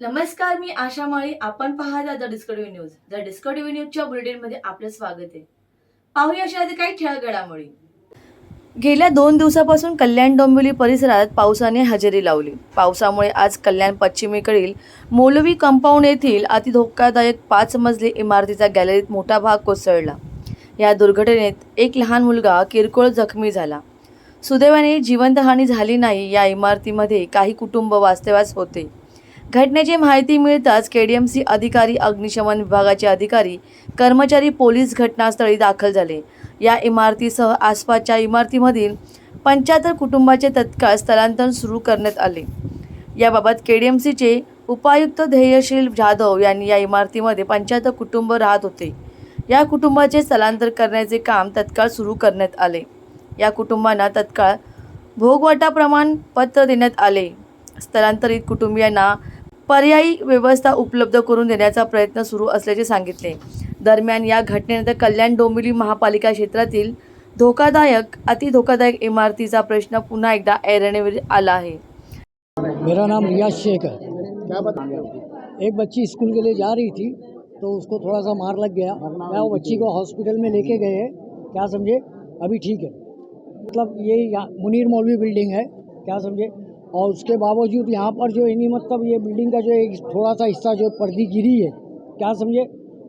नमस्कार मी आशा माळी. आपण पाहता the Discovery News. The Discovery न्यूजच्या बुलेटिनमध्ये आपलं स्वागत आहे. पाहूया अशा आधी काही ठळक घडामोडी गेल्या दोन दिवसापासून कल्याण डोंबिवली परिसरात पावसाने हजेरी लावली. पावसामुळे आज कल्याण पश्चिमेकडील मौलवी कंपाऊंड येथील अतिधोकादायक पाच मजली इमारतीचा गॅलरीत मोठा भाग कोसळला. या दुर्घटनेत एक लहान मुलगा किरकोळ जखमी झाला. सुदैवाने जिवंतहानी झाली नाही. या इमारतीमध्ये काही कुटुंब वास्तव्यास होते. घटनेची माहिती मिळताच केडीएमसी अधिकारी अग्निशमन विभागाचे अधिकारी कर्मचारी पोलीस घटनास्थळी दाखल झाले. या इमारतीसह आसपासच्या इमारतीमधील पंच्याहत्तर कुटुंबाचे तत्काळ स्थलांतर सुरू करण्यात आले. याबाबत केडीएमसीचे उपायुक्त ध्येयशील जाधव यांनी या इमारतीमध्ये पंच्याहत्तर कुटुंब राहत होते. या कुटुंबाचे स्थलांतर करण्याचे काम तत्काळ सुरू करण्यात आले. या कुटुंबांना तत्काळ भोगवाटा प्रमाणपत्र देण्यात आले. स्थलांतरित कुटुंबियांना पर्यायी व्यवस्था उपलब्ध करून देण्याचा प्रयत्न सुरू असल्याचे सांगितले. दरम्यान या घटनेनंतर कल्याण डोंबिवली महापालिका क्षेत्रातील धोकादायक अतिधोकादायक इमारतीचा प्रश्न पुन्हा एकदा ऐरणीवर आला आहे. मेरा नाम रियाज शेख है। क्या बता एक बच्ची स्कूल के लिए जा रही थी तो उसको थोड़ा सा मार लग गया। क्या वो बच्ची को हॉस्पिटल में लेके गए क्या समझे? अभी ठीक है। मतलब ये मुनीर मौलवी बिल्डिंग है। क्या समझे? और उसके बावजूद यहाँ पर जो इन्हीं मतलब ये बिल्डिंग का जो एक थोड़ा सा हिस्सा जो पर्दी गिरी है, क्या समझे?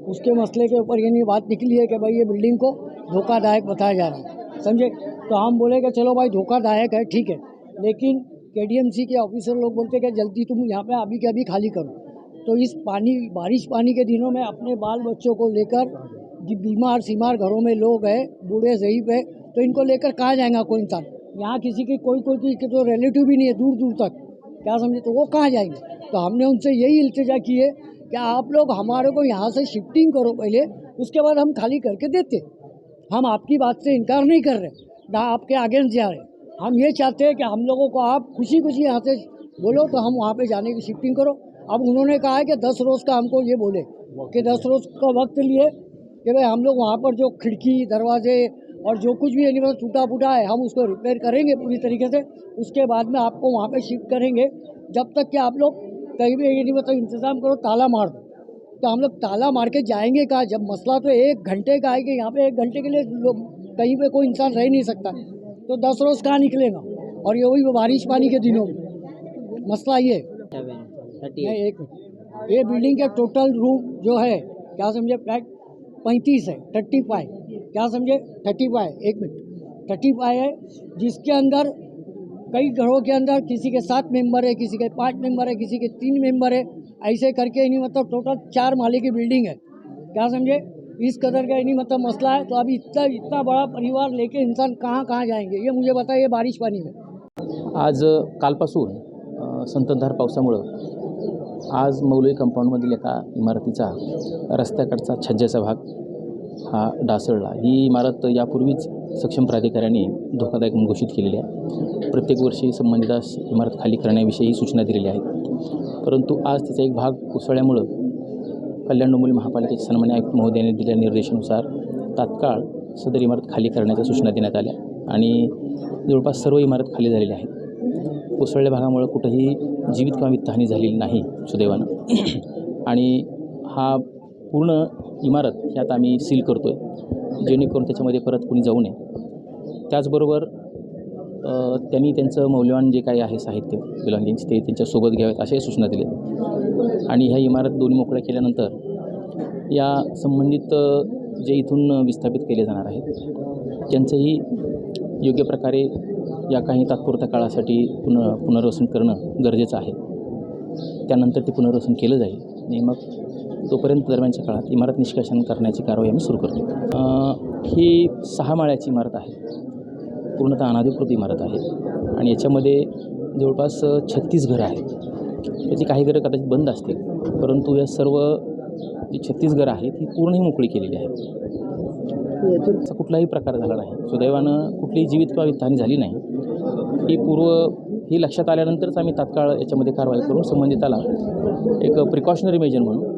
उसके मसले के ऊपर ये नहीं बात निकली है कि भाई ये बिल्डिंग को धोखादायक बताया जा रहा है, समझे? तो हम बोले कि चलो भाई धोखादायक है, ठीक है, लेकिन के के ऑफिसर लोग बोलते हैं कि जल्दी तुम यहाँ पे अभी के अभी खाली करो। तो इस पानी, बारिश पानी के दिनों में अपने बाल बच्चों को लेकर बीमार सीमार घरों में लोग हैं, बूढ़े ज़यीफ है तो इनको लेकर कहाँ जाएगा कोई इंसान? यहाँ किसी की कोई कोई की तो रिलेटिव भी नहीं है, दूर दूर तक। क्या समझे? तो वो कहाँ जाएँगे? तो हमने उनसे यही इल्तिजा की है कि आप लोग हमारे को यहाँ से शिफ्टिंग करो पहले, उसके बाद हम खाली करके देते। हम आपकी बात से इनकार नहीं कर रहे, ना आपके अगेंस्ट जा रहे। हम ये चाहते हैं कि हम लोगों को आप खुशी खुशी यहाँ से बोलो तो हम वहाँ पे जाने की शिफ्टिंग करो। अब उन्होंने कहा है कि दस रोज़ का हमको ये बोले कि दस रोज़ का वक्त लिए कि भाई हम लोग वहाँ पर जो खिड़की, दरवाजे और जो कुछ भी एनिमल टूटा फूटा है, हम उसको रिपेयर करेंगे पूरी तरीके से। उसके बाद में आपको वहाँ पे शिफ्ट करेंगे। जब तक कि आप लोग कहीं भी नहीं मतलब इंतज़ाम करो, ताला मार दो। तो हम लोग ताला मार के जाएँगे कहाँ? जब मसला तो एक घंटे का है कि यहाँ पे एक घंटे के लिए लोग, कहीं पे कोई इंसान रह नहीं सकता। तो दस रोज़ कहाँ निकलेगा? और ये वही बारिश पानी के दिनों में। मसला ये एक ये बिल्डिंग के टोटल रूम जो है, क्या समझे फ्लैट पैंतीस है थर्टी फाइव क्या समझे? थर्टी फाइव एक मिनट। थर्टी फाइव है जिसके अंदर कई घरों के अंदर किसी के सात मेंबर है किसी के पाँच मेंबर है किसी के तीन मेंबर है ऐसे करके नहीं मतलब टोटल चार माले की बिल्डिंग है। क्या समझे? इस कदर का नहीं मतलब मसला है तो अभी इतना इतना बड़ा परिवार लेके इंसान कहाँ कहाँ जाएंगे? ये मुझे बताइए बारिश पानी में। आज कालपासून संततधार पावसामुळं आज मौलवी कंपाऊंडमधील एका इमारतीचा रस्त्याकडचा छज्जाचा भाग हा डासळला ही इमारत यापूर्वीच सक्षम प्राधिकाऱ्यांनी धोकादायक म्हणून घोषित केलेली आहे. प्रत्येक वर्षी संबंधित इमारत खाली करण्याविषयी सूचना दिलेल्या आहेत. परंतु आज तिचा एक भाग कोसळल्यामुळं कल्याण डोंबिवली महापालिकेचे सन्मान्य आयुक्त महोदयाने दिलेल्या निर्देशानुसार तात्काळ सदर इमारत खाली करण्याच्या सूचना देण्यात आल्या आणि जवळपास सर्व इमारत खाली झालेल्या आहेत. कोसळल्या भागामुळं कुठंही जीवित किंवा वित्तहानी झालेली नाही सुदैवानं. आणि हा पूर्ण इमारत ही आता आम्ही सील करतो आहे जेणेकरून त्याच्यामध्ये परत कुणी जाऊ नये. त्याचबरोबर त्यांनी त्यांचं मौल्यवान जे काही आहे साहित्य बिलॉंगिंग्स ते त्यांच्यासोबत घ्यावेत अशाही सूचना दिल्या आणि ह्या इमारत दोन्ही मोकळ्या केल्यानंतर या संबंधित जे इथून विस्थापित केले जाणार आहेत त्यांचंही योग्य प्रकारे या काही तात्पुरत्या काळासाठी पुन पुनर्वसन करणं गरजेचं आहे. त्यानंतर ते पुनर्वसन केलं जाईल. आणि मग तोपर्यंत दरम्यानच्या काळात इमारत निष्कासन करण्याची कारवाई आम्ही सुरू करतो ही सहा माळ्याची इमारत आहे. पूर्णतः अनाधिकृत इमारत आहे. आणि याच्यामध्ये जवळपास छत्तीस घरं आहेत. त्याची काही घरं कदाचित बंद असतील. परंतु या सर्व जी छत्तीस घरं आहेत ही पूर्णही मोकळी केलेली आहेत. असा कुठलाही प्रकार झाला नाही. सुदैवानं कुठलीही जीवित किंवा वित्तहानी झाली नाही. ही पूर्व ही लक्षात आल्यानंतरच आम्ही तात्काळ याच्यामध्ये कारवाई करून संबंधिताला एक प्रिकॉशनरी मेजर म्हणून